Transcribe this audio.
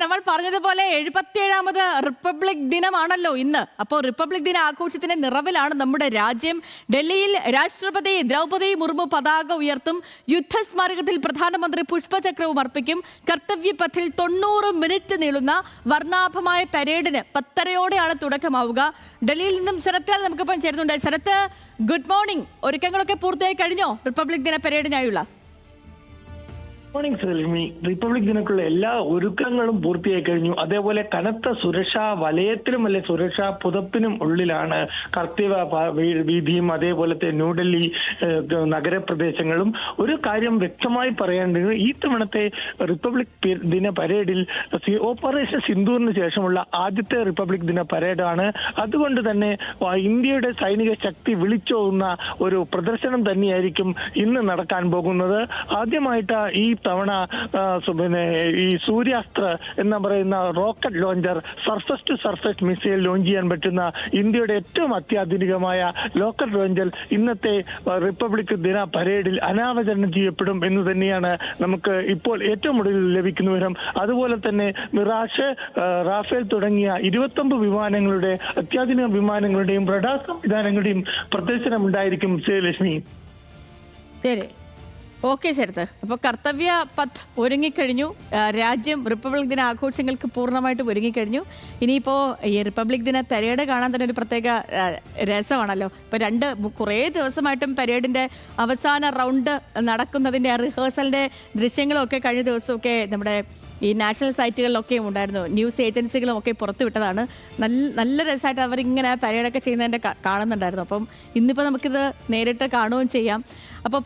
നമ്മൾ പറഞ്ഞതുപോലെ എഴുപത്തിയേഴാമത് റിപ്പബ്ലിക് ദിനമാണല്ലോ ഇന്ന്. അപ്പോൾ റിപ്പബ്ലിക് ദിന ആഘോഷത്തിന്റെ നിറവിലാണ് നമ്മുടെ രാജ്യം. ഡൽഹിയിൽ രാഷ്ട്രപതി ദ്രൗപദി മുർമു പതാക ഉയർത്തും. യുദ്ധസ്മാരകത്തിൽ പ്രധാനമന്ത്രി പുഷ്പചക്രവും അർപ്പിക്കും. കർത്തവ്യപഥിൽ തൊണ്ണൂറ് മിനിറ്റ് നീളുന്ന വർണാഭമായ പരേഡിന് പത്തരയോടെയാണ് തുടക്കമാവുക. ഡൽഹിയിൽ നിന്നും ശരത്താൽ നമുക്കിപ്പം ചേരുന്നുണ്ട്. ശരത്ത് ഗുഡ് മോർണിംഗ് ഒരുക്കങ്ങളൊക്കെ പൂർത്തിയായി കഴിഞ്ഞോ? റിപ്പബ്ലിക് ദിന പരേഡിനായുള്ള മോർണിംഗ് സെൽമി റിപ്പബ്ലിക് ദിനത്തിലുള്ള എല്ലാ ഒരുക്കങ്ങളും പൂർത്തിയായി കഴിഞ്ഞു. അതേപോലെ കനത്ത സുരക്ഷാ വലയത്തിലും അല്ലെ സുരക്ഷാ പുതപ്പിനും ഉള്ളിലാണ് കർത്തവ്യ പ- വീ- വീതിയും അതേപോലത്തെ ന്യൂഡൽഹി നഗരപ്രദേശങ്ങളും. ഒരു കാര്യം വ്യക്തമായി പറയേണ്ടത് ഈ തവണത്തെ റിപ്പബ്ലിക് ദിന പരേഡിൽ ഓപ്പറേഷൻ സിന്ധുവിന് ശേഷമുള്ള ആദ്യത്തെ റിപ്പബ്ലിക് ദിന പരേഡാണ്. അതുകൊണ്ട് തന്നെ ഇന്ത്യയുടെ സൈനിക ശക്തി വിളിച്ചോന്ന ഒരു പ്രദർശനം തന്നെയായിരിക്കും ഇന്ന് നടക്കാൻ പോകുന്നത്. ആദ്യമായിട്ട് ഈ തവണ പിന്നെ ഈ സൂര്യാസ്ത്ര എന്ന് പറയുന്ന rocket launcher surface to surface missile launch ചെയ്യാൻ പറ്റുന്ന ഇന്ത്യയുടെ ഏറ്റവും അത്യാധുനികമായ ലോക്കറ്റ് ലോഞ്ചർ ഇന്നത്തെ റിപ്പബ്ലിക് ദിന പരേഡിൽ അനാവചരണം ചെയ്യപ്പെടും എന്ന് തന്നെയാണ് നമുക്ക് ഇപ്പോൾ ഏറ്റവും ഒടുവിൽ ലഭിക്കുന്ന വിവരം. അതുപോലെ തന്നെ മിറാഷ് റാഫേൽ തുടങ്ങിയ ഇരുപത്തൊമ്പത് വിമാനങ്ങളുടെ അത്യാധുനിക വിമാനങ്ങളുടെയും റഡാർ സംവിധാനങ്ങളുടെയും പ്രദർശനം ഉണ്ടായിരിക്കും ശ്രീലക്ഷ്മി. ശരി. ഓക്കെ ശരത്ത് അപ്പോൾ കർത്തവ്യ പത്ത് ഒരുങ്ങിക്കഴിഞ്ഞു. രാജ്യം റിപ്പബ്ലിക് ദിന ആഘോഷങ്ങൾക്ക് പൂർണമായിട്ട് ഒരുങ്ങിക്കഴിഞ്ഞു. ഇനിയിപ്പോൾ ഈ റിപ്പബ്ലിക് ദിന പരേഡ് കാണാൻ തന്നെ ഒരു പ്രത്യേക രസമാണല്ലോ. ഇപ്പോൾ രണ്ട് കുറേ ദിവസമായിട്ടും പരേഡിന്റെ അവസാന റൗണ്ട് നടക്കുന്നതിന്റെ റിഹേഴ്സലിന്റെ ദൃശ്യങ്ങളൊക്കെ കഴിഞ്ഞ ദിവസമൊക്കെ നമ്മുടെ ഈ നാഷണൽ സൈറ്റുകളിലൊക്കെ ഉണ്ടായിരുന്നു. ന്യൂസ് ഏജൻസികളും ഒക്കെ പുറത്തു വിട്ടതാണ് നല്ല നല്ല രസമായിട്ട് അവരിങ്ങനെ പരേഡൊക്കെ ചെയ്യുന്നതിന്റെ കാണുന്നുണ്ടായിരുന്നു. അപ്പം ഇന്നിപ്പോൾ നമുക്കിത് നേരിട്ട് കാണുകയും ചെയ്യാം. അപ്പോൾ